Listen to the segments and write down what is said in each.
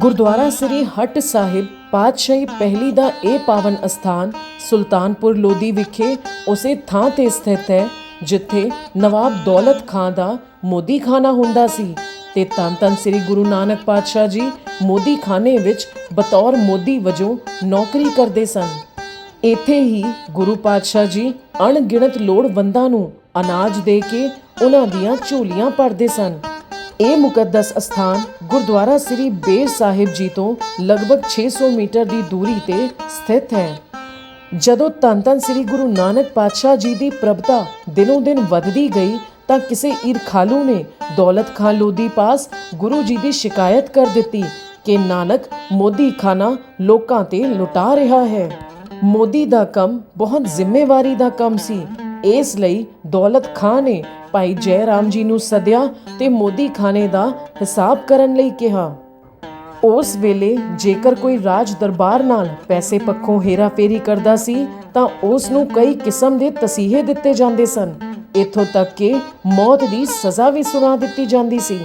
ਗੁਰਦੁਆਰਾ ਸ੍ਰੀ ਹਟ ਸਾਹਿਬ ਪਾਤਸ਼ਾਹੀ ਪਹਿਲੀ ਦਾ ਇਹ ਪਾਵਨ ਅਸਥਾਨ ਸੁਲਤਾਨਪੁਰ ਲੋਧੀ ਵਿਖੇ ਉਸੇ ਥਾਂ ਤੇ ਸਥਿਤ ਹੈ, ਜਿੱਥੇ ਨਵਾਬ ਦੌਲਤ ਖਾਨ ਦਾ ਮੋਦੀ ਖਾਨਾ ਹੁੰਦਾ ਸੀ ਤੇ ਧੰਨ ਧੰਨ ਸ੍ਰੀ ਗੁਰੂ ਨਾਨਕ ਪਾਤਸ਼ਾਹ ਜੀ ਮੋਦੀ ਖਾਨੇ ਵਿੱਚ ਬਤੌਰ ਮੋਦੀ ਵਜੋਂ ਨੌਕਰੀ ਕਰਦੇ ਸਨ। ਇੱਥੇ ਹੀ ਗੁਰੂ ਪਾਤਸ਼ਾਹ ਜੀ ਅਣਗਿਣਤ ਲੋੜਵੰਦਾਂ ਨੂੰ ਅਨਾਜ ਦੇ ਕੇ ਉਹਨਾਂ ਦੀਆਂ ਝੋਲੀਆਂ ਭਰਦੇ ਸਨ। ਇਹ ਮੁਕੱਦਸ ਅਸਥਾਨ ਗੁਰਦੁਆਰਾ ਸ੍ਰੀ ਬੇਰ ਸਾਹਿਬ ਜੀ ਤੋਂ ਲਗਭਗ 600 ਮੀਟਰ ਦੀ ਦੂਰੀ ਤੇ ਸਥਿਤ ਹੈ। ਜਦੋਂ ਧੰਨ ਧੰਨ ਸ੍ਰੀ ਗੁਰੂ ਨਾਨਕ ਪਾਤਸ਼ਾਹ ਜੀ ਦੀ ਪ੍ਰਭਤਾ ਦਿਨੋਂ ਦਿਨ ਵੱਧਦੀ ਗਈ, ਤਾਂ ਕਿਸੇ ਈਰਖਾਲੂ ਨੇ ਦੌਲਤ ਖਾਨ ਲੋਧੀ ਪਾਸ ਗੁਰੂ ਜੀ ਦੀ ਸ਼ਿਕਾਇਤ ਕਰ ਦਿੱਤੀ ਕਿ ਨਾਨਕ ਮੋਦੀ ਖਾਨਾ ਲੋਕਾਂ ਤੇ ਲੁਟਾ ਰਿਹਾ ਹੈ। ਮੋਦੀ ਦਾ ਕੰਮ ਬਹੁਤ ਜ਼ਿੰਮੇਵਾਰੀ ਦਾ ਕੰਮ ਸੀ। ਇਸ ਲਈ ਦੌਲਤ ਖਾਂ ਨੇ ਭਾਈ ਜੈ ਰਾਮ ਜੀ ਨੂੰ ਸੱਦਿਆ ਤੇ ਮੋਦੀ ਖਾਨੇ ਦਾ ਹਿਸਾਬ ਕਰਨ ਲਈ ਕਿਹਾ। ਉਸ ਵੇਲੇ ਜੇਕਰ ਕੋਈ ਰਾਜ ਦਰਬਾਰ ਨਾਲ ਪੈਸੇ ਪੱਖੋਂ ਹੇਰਾਫੇਰੀ ਕਰਦਾ ਸੀ, ਤਾਂ ਉਸ ਨੂੰ ਕਈ ਕਿਸਮ ਦੇ ਤਸੀਹੇ ਦਿੱਤੇ ਜਾਂਦੇ ਸਨ। ਇੱਥੋਂ ਤੱਕ ਕਿ ਮੌਤ ਦੀ ਸਜ਼ਾ ਵੀ ਸੁਣਾ ਦਿੱਤੀ ਜਾਂਦੀ ਸੀ।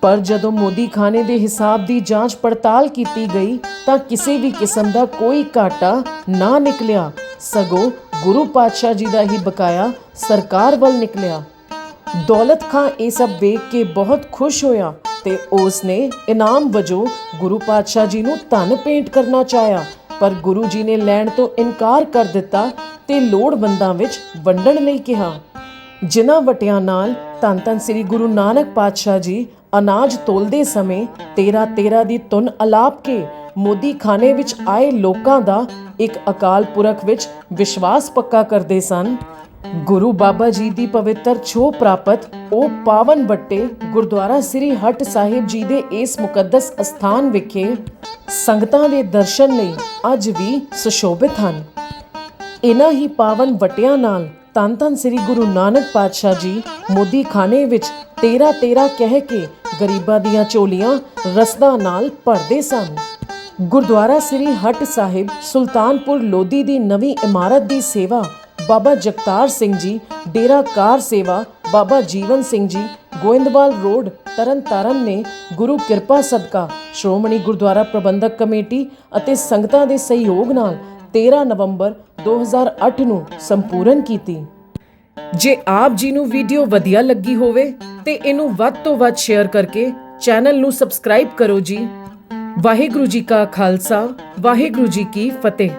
ਪਰ ਜਦੋਂ ਮੋਦੀ ਖਾਨੇ ਦੇ ਹਿਸਾਬ ਦੀ ਜਾਂਚ ਪੜਤਾਲ ਕੀਤੀ ਗਈ ਤਾਂ ਕਿਸੇ ਵੀ ਕਿਸਮ ਦਾ ਕੋਈ ਘਾਟਾ ਨਾ ਨਿਕਲਿਆ। ਸਗੋਂ ਗੁਰੂ ਪਾਤਸ਼ਾਹ ਜੀ ਦਾ ਹੀ ਬਕਾਇਆ ਸਰਕਾਰ ਵੱਲ ਨਿਕਲਿਆ। ਦੌਲਤ ਖਾਂ ਇਹ ਸਭ ਵੇਖ ਕੇ ਬਹੁਤ ਖੁਸ਼ ਹੋਇਆ ਤੇ ਉਸ ਨੇ ਇਨਾਮ ਵਜੋਂ ਗੁਰੂ ਪਾਤਸ਼ਾਹ ਜੀ ਨੂੰ ਧਨ ਭੇਂਟ ਕਰਨਾ ਚਾਹਿਆ। ਪਰ ਗੁਰੂ ਜੀ ਨੇ ਲੈਣ ਤੋਂ ਇਨਕਾਰ ਕਰ ਦਿੱਤਾ ਤੇ ਲੋੜਵੰਦਾਂ ਵਿੱਚ ਵੰਡਣ ਲਈ ਕਿਹਾ। ਜਿਨ੍ਹਾਂ ਵਟਿਆਂ ਨਾਲ ਧੰਨ ਧੰਨ ਸ੍ਰੀ ਗੁਰੂ ਨਾਨਕ ਪਾਤਸ਼ਾਹ ਜੀ ਅਨਾਜ ਤੋਲਦੇ ਸਮੇਂ 13 13 ਦੀ ਧੁਨ ਅਲਾਪ ਕੇ ਮੋਦੀ ਖਾਨੇ ਵਿੱਚ ਆਏ ਲੋਕਾਂ ਦਾ ਇੱਕ ਅਕਾਲ ਪੁਰਖ ਵਿੱਚ ਵਿਸ਼ਵਾਸ ਪੱਕਾ ਕਰਦੇ ਸਨ। ਗੁਰੂ ਬਾਬਾ ਜੀ ਦੀ ਪਵਿੱਤਰ ਛੋਹ ਪ੍ਰਾਪਤ, ਉਹ ਪਾਵਨ ਬੱਟੇ ਗੁਰਦੁਆਰਾ ਸ੍ਰੀ ਹਟ ਸਾਹਿਬ ਜੀ ਦੇ ਇਸ ਮੁਕੱਦਸ ਅਸਥਾਨ ਵਿਖੇ ਸੰਗਤਾਂ ਦੇ ਦਰਸ਼ਨ ਲਈ ਅੱਜ ਵੀ ਸੁਸ਼ੋਭਿਤ ਹਨ। ਇਨ੍ਹਾਂ ਹੀ ਪਾਵਨ ਵਟਿਆਂ ਨਾਲ ਧੰਨ ਧੰਨ ਸ੍ਰੀ ਗੁਰੂ ਨਾਨਕ ਪਾਤਸ਼ਾਹ ਜੀ ਮੋਦੀ ਖਾਨੇ ਵਿੱਚ 13 13 ਕਹਿ ਕੇ ਗਰੀਬਾਂ ਦੀਆਂ ਝੋਲੀਆਂ ਰਸਦਾਂ ਨਾਲ ਭਰਦੇ ਸਨ। ਗੁਰਦੁਆਰਾ ਸ੍ਰੀ ਹਟ ਸਾਹਿਬ, ਸੁਲਤਾਨਪੁਰ ਲੋਧੀ ਦੀ ਨਵੀਂ ਇਮਾਰਤ ਦੀ ਸੇਵਾ, ਬਾਬਾ ਜਗਤਾਰ ਸਿੰਘ ਜੀ, ਡੇਰਾ ਕਾਰ ਸੇਵਾ, ਬਾਬਾ ਜੀਵਨ ਸਿੰਘ ਜੀ, ਗੋਇੰਦਵਾਲ ਰੋਡ, ਤਰਨਤਾਰਨ ਨੇ ਗੁਰੂ ਕਿਰਪਾ ਸਦਕਾ, ਸ਼੍ਰੋਮਣੀ ਗੁਰਦੁਆਰਾ ਪ੍ਰਬੰਧਕ ਕਮੇਟੀ ਅਤੇ ਸੰਗਤਾਂ ਦੇ ਸਹਿਯੋਗ ਨਾਲ 13 ਨਵੰਬਰ 2008 ਨੂੰ ਸੰਪੂਰਨ ਕੀਤੀ। ਜੇ ਆਪ ਜੀ ਨੂੰ ਵੀਡੀਓ ਵਧੀਆ ਲੱਗੀ ਹੋਵੇ ਤੇ ਇਹਨੂੰ ਵੱਧ ਤੋਂ ਵੱਧ ਸ਼ੇਅਰ ਕਰਕੇ ਚੈਨਲ ਨੂੰ ਸਬਸਕ੍ਰਾਈਬ ਕਰੋ ਜੀ। ਵਾਹਿਗੁਰੂ ਜੀ ਕਾ ਖਾਲਸਾ, ਵਾਹਿਗੁਰੂ ਜੀ ਕੀ ਫਤਿਹ।